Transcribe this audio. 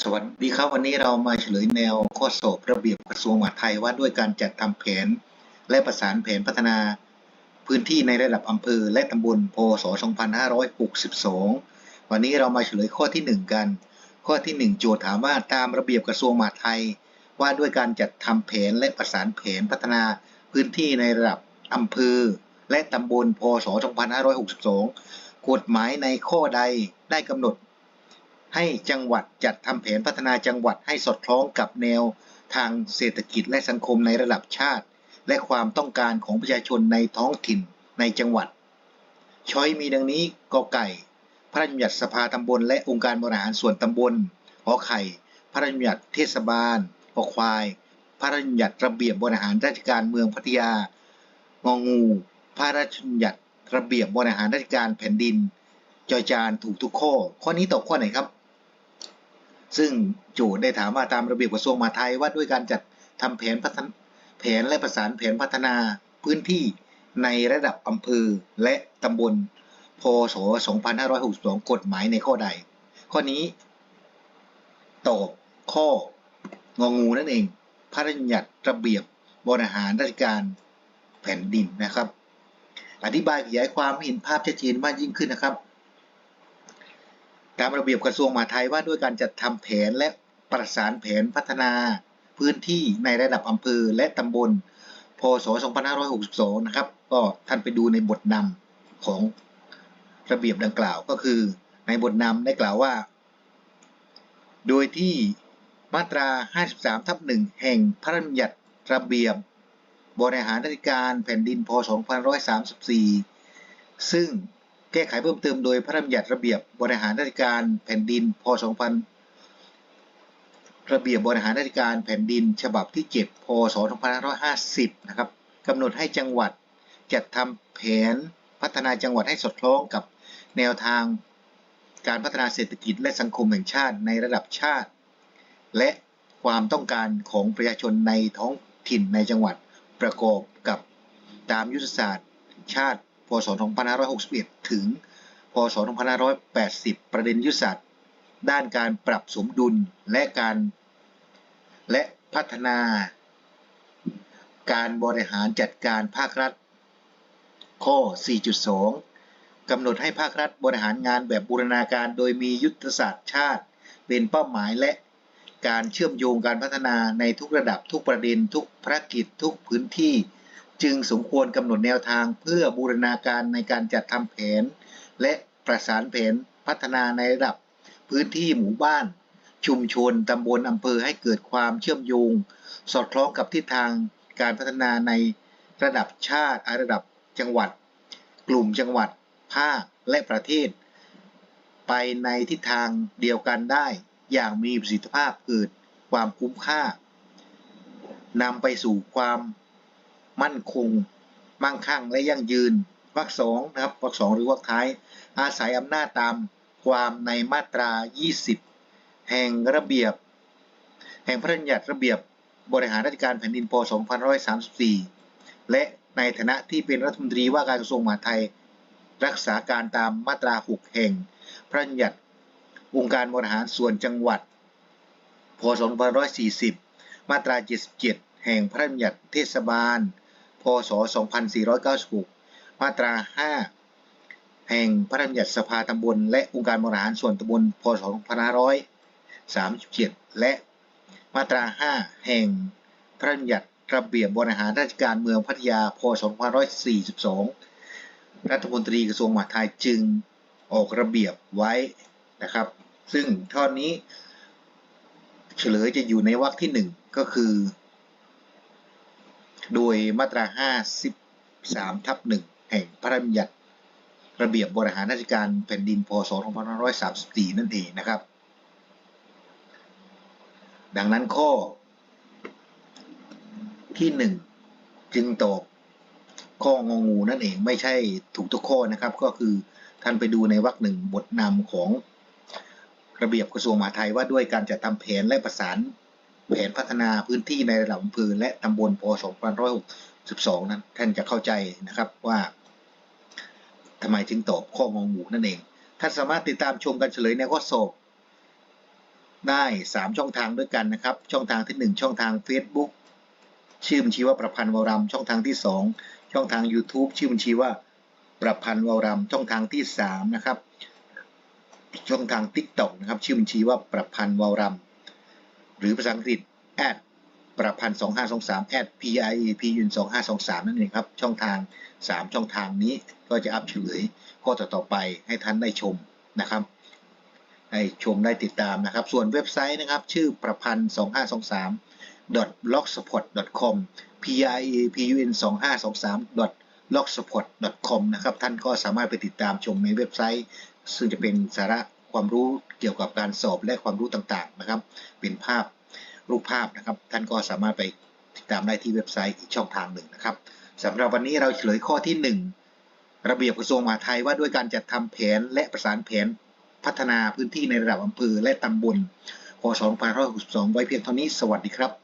สวัสดีครับวันนี้เรามาเฉลยแนวข้อสอบระเบียบกระทรวงมหาดไทยว่าด้วยการจัดทำแผน และประสานแผนพัฒนา พื้นที่ในระดับอำเภอและตำบลพศ 2562 วันนี้เรามาเฉลยข้อที่ 1 กัน ข้อที่ 1 โจทย์ถามว่าตามระเบียบกระทรวงมหาดไทย ว่าด้วยการจัดทำแผนและประสานแผนพัฒนาพื้นที่ในระดับอำเภอ และตำบลพศ 2562 กฎหมายในข้อใดได้กำหนด ให้จังหวัดจัดทำแผนพัฒนาจังหวัดให้สอดคล้องกับแนวทางเศรษฐกิจและสังคมในระดับชาติ และความต้องการของประชาชนในท้องถิ่นในจังหวัด ช้อยมีดังนี้กอไก่ พระราชบัญญัติสภาตำบล และองค์การบริหารส่วนตำบลขอไข่ พระราชบัญญัติเทศบาลขอควาย พระราชบัญญัติระเบียบบริหารราชการเมืองพัทยางองู พระราชบัญญัติระเบียบบริหารราชการแผ่นดินจอยจานถูกทุกข้อ ข้อนี้ตอบข้อไหนครับ ซึ่งโจทย์ได้ถามว่าตามระเบียบกระทรวงมหาดไทยว่าด้วยการจัดทำแผนพัฒนแผนและประสานแผนพัฒนาพื้นที่ในระดับอำเภอและตำบล พศ 2562 กฎหมายในข้อใด ข้อนี้ ตอบข้ององูนั่นเอง พระราชบัญญัติระเบียบบริหารราชการแผ่นดินนะครับ อธิบายขยายความให้เห็นภาพชัดเจนมากยิ่งขึ้นนะครับ ตามระเบียบกระทรวงมหาดไทยว่าด้วยการจัดทำแผนและประสานแผนพัฒนาพื้นที่ในระดับอำเภอและตำบล พศ 2562 นะครับ ก็ท่านไปดูในบทนำของระเบียบดังกล่าวก็คือ ในบทนำได้กล่าวว่า โดยที่มาตรา 53 ทับ 1 แห่งพระราชบัญญัติระเบียบบริหารราชการแผ่นดิน พศ 2534 ซึ่ง แก้ไขเพิ่มเติมโดยพระราชบัญญัติระเบียบบริหารราชการแผ่นดิน พศ 2000 ระเบียบบริหารราชการแผ่นดิน ฉบับที่ 7 พศ 2550 นะครับกำหนดให้จังหวัดจัดทำแผนพัฒนาจังหวัดให้สอดคล้องกับแนวทางการพัฒนาเศรษฐกิจและสังคมแห่งชาติในระดับชาติ และความต้องการของประชาชนในท้องถิ่นในจังหวัดประกอบกับตามยุทธศาสตร์ ชาติ พศ 2561 ถึง พศ 2580 ประเด็นยุทธศาสตร์ ด้านการปรับสมดุลและการและพัฒนา การบริหารจัดการภาครัฐ ข้อ 4.2 กำหนดให้ภาครัฐบริหารงานแบบบูรณาการโดยมียุทธศาสตร์ชาติ เป็นเป้าหมายและการเชื่อมโยงการพัฒนาในทุกระดับทุกประเด็นทุกภารกิจทุกพื้นที่ จึงสมควรกำหนดแนวทางเพื่อบูรณาการในการจัดทำแผน และประสานแผนพัฒนาในระดับพื้นที่หมู่บ้าน ชุมชนตำบลอำเภอให้เกิดความเชื่อมโยง สอดคล้องกับทิศทางการพัฒนาในระดับชาติระดับจังหวัด กลุ่มจังหวัด ภาคและประเทศ ไปในทิศทางเดียวกันได้ อย่างมีประสิทธิภาพเกิดความคุ้มค่านำไปสู่ความ มั่นคง มั่งคั่งและยั่งยืนวรรคสองนะครับวรรคสองหรือวรรคท้าย อาศัยอำนาจตามความในมาตรา 20 แห่งระเบียบ แห่งพระราชบัญญัติระเบียบบริหารราชการแผ่นดินพศ2534 และในฐานะที่เป็นรัฐมนตรีว่าการกระทรวงมหาดไทย รักษาการตามมาตรา 6 แห่ง พระราชบัญญัติองค์การบริหารส่วนจังหวัดพศ2540 มาตรา 77 แห่งพระราชบัญญัติเทศบาล พ พศ 2496 มาตรา 5 แห่งพระราชบัญญัติสภาตำบล และองค์การบริหารส่วนตำบล พศ 2537 และมาตรา 5 แห่งพระราชบัญญัติระเบียบบริหารราชการเมืองพัทยา พศ 2542 รัฐมนตรีกระทรวงมหาดไทยจึงออกระเบียบไว้นะครับ ซึ่งท่อนนี้เฉลยจะอยู่ในวรรคที่หนึ่งก็คือ โดยมาตรา 53 ทับ 1 แห่งพระราชบัญญัติ ระเบียบบริหารราชการแผ่นดินพศ 2534 นั่นเองนะครับ ดังนั้นข้อที่ 1 จึงตอบข้ององูนั่นเองไม่ใช่ถูกทุกข้อนะครับ ก็คือท่านไปดูในวรรคหนึ่งบทนำของระเบียบกระทรวงมหาดไทยว่าด้วยการจัดทำแผนและประสาน แผนพัฒนาพื้นที่ในระดับอำเภอและตำบลพศ2562 นั้น ท่านจะเข้าใจนะครับว่าทำไมจึงตอบข้ององูนั่นเอง ท่านสามารถติดตามชมการเฉลยในข้อสอบได้ 3 ช่องทางด้วยกันนะครับ ช่องทางที่ 1 ช่องทาง Facebook ชื่อบัญชีว่าประพันธ์วรำช่องทางที่ 2 ช่องทาง YouTube ชื่อบัญชีว่าประพันธ์วรำช่องทางที่3นะครับช่องทาง TikTok นะครับชื่อบัญชีว่าประพันธ์วรำ หรือภาษาอังกฤษ at ประพันธ์2523 at p i e p ยุน2523 นั่นเองครับ ช่องทาง 3 ช่องทางนี้ก็จะอัพเฉลยข้อต่อๆไปให้ท่านได้ชมนะครับ ให้ชมได้ติดตามนะครับ ส่วนเว็บไซต์นะครับ ชื่อประพันธ์ 2523 blogspot.com p i a p u n 2523 blogspot.com นะครับ ท่านก็สามารถไปติดตามชมในเว็บไซต์ ซึ่งจะเป็นสาระ ความรู้เกี่ยวกับการสอบและความรู้ต่างๆนะครับ เป็นภาพรูปภาพนะครับ ท่านก็สามารถไปติดตามได้ที่เว็บไซต์อีกช่องทางหนึ่งนะครับสำหรับวันนี้เราเฉลยข้อที่ 1 ระเบียบกระทรวงมหาดไทยว่าด้วยการจัดทำแผนและประสานแผนพัฒนาพื้นที่ในระดับอำเภอและตำบลพศ2562 ไว้เพียงเท่านี้ สวัสดีครับ